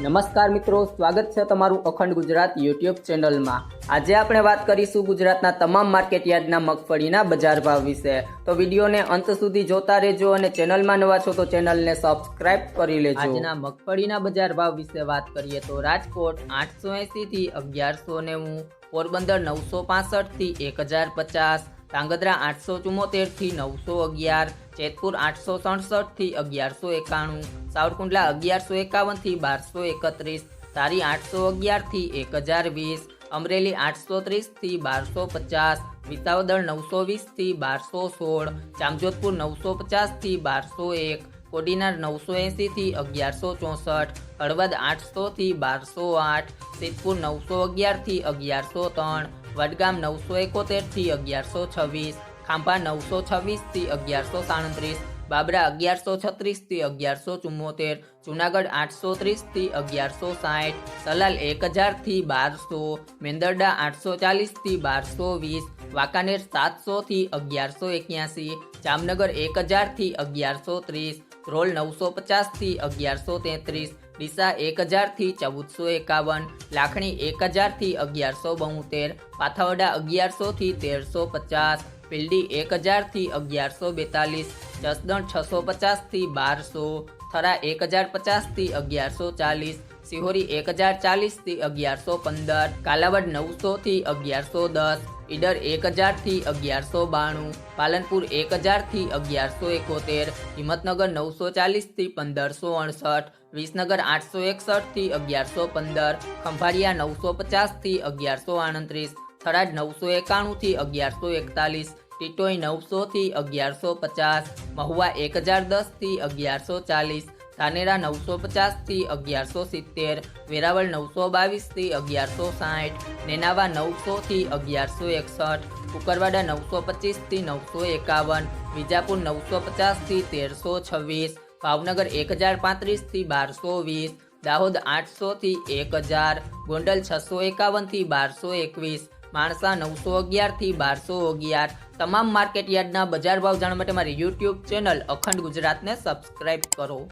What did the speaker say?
નમસ્કાર મિત્રો, સ્વાગત છે તમારું અખંડ ગુજરાત યુટ્યુબ ચેનલમાં. આજે આપણે વાત કરીશું ગુજરાતના તમામ માર્કેટ યાર્ડના મગફળીના બજાર ભાવ વિશે. તો વિડીયોને અંત સુધી જોતા રહેજો અને ચેનલમાં નવા છો તો ચેનલને સબસ્ક્રાઇબ કરી લેજો. આજના મગફળીના બજાર ભાવ વિશે વાત કરીએ તો રાજકોટ આઠસો એસી થી અગિયારસો નેવું, પોરબંદર નવસો પાસઠથી એક હજાર પચાસ ધાંગધ્રા આઠસો ચુમ્મોતેરથી નવસો અગિયાર, જેતપુર આઠસો સડસઠથી અગિયારસો એકાણું, સાવરકુંડલા અગિયારસો એકાવનથી બારસો એકત્રીસ તારી આઠસો અગિયારથી એક હજાર વીસ, અમરેલી આઠસો ત્રીસથી બારસો પચાસ, વિસાવદર નવસો વીસથી બારસો સોળ, જામજોધપુર નવસો પચાસથી બારસો એક, કોડીનાર નવસો એંસીથી અગિયારસો ચોસઠ, હળવદ આઠસોથી બારસો આઠ, સિદ્ધપુર નવસો અગિયારથી અગિયારસો ત્રણ વડગામ નવસો એકોતેરથી અગિયારસો છવ્વીસ, ખાંભા નવસો છવ્વીસથી અગિયારસો સાડત્રીસ, બાબરા અગિયારસો છત્રીસથી અગિયારસો ચુમ્મોતેર, જુનાગઢ આઠસો ત્રીસથી અગિયારસો સાઠ, સલાલ એક હજારથી બારસો, મેંદરડા આઠસો ચાલીસથી બારસો વીસ, વાંકાનેર સાતસોથી અગિયારસો એક્યાસી, જામનગર એક હજારથી અગિયારસો ત્રીસ, રોલ નવસો પચાસથી અગિયારસો તેત્રીસ ડીસા એક હજારથી ચૌદસો એકાવન, લાખણી એક હજારથી અગિયારસો બોતેર પાથાવડા અગિયારસોથી તેરસો પચાસ, પીલડી એક હજારથી અગિયારસો બેતાલીસ, જસદણ છસો પચાસથી બારસો, થરા એક હજાર પચાસથી અગિયારસો ચાલીસ, સિહોરી એક હજાર ચાલીસથી અગિયારસો પંદર, કાલાવડ નવસોથી અગિયારસો દસ ઈડર એક હજારથી અગિયારસો બાણું, પાલનપુર એક હજારથી અગિયારસો એકોતેર, હિંમતનગર નવસો ચાલીસથી પંદરસો અડસઠ વિસનગર આઠસો એકસઠથી અગિયારસો પંદર, ખંભાળિયા નવસો પચાસથી અગિયારસો આડત્રીસ થરાદ નવસો એકાણુંથી અગિયારસો એકતાલીસ, ટીટોઈ નવસોથી અગિયારસો પચાસ, મહુવા એક હજાર દસથી અગિયારસો ચાલીસ ધાનેરા નવસો પચાસથી અગિયારસો સિત્તેર, વેરાવળ નવસો બાવીસથી અગિયારસો સાઠ, નેનાવા નવસો થી અગિયારસો એકસઠ, કુકરવાડા નવસો પચીસથી નવસો એકાવન, વિજાપુર નવસો પચાસથી તેરસો છવ્વીસ, ભાવનગર એક હજાર પાંત્રીસથી બારસો વીસ, દાહોદ આઠસો થી એક હજાર, ગોંડલ છસો એકાવનથી બારસો એકવીસ, માણસા નવસો અગિયારથી બારસો અગિયાર, તમામ માર્કેટ યાર્ડના બજાર ભાવ જાણવા માટે મારી યુટ્યુબ ચેનલ અખંડ ગુજરાતને સબસ્ક્રાઇબ કરો.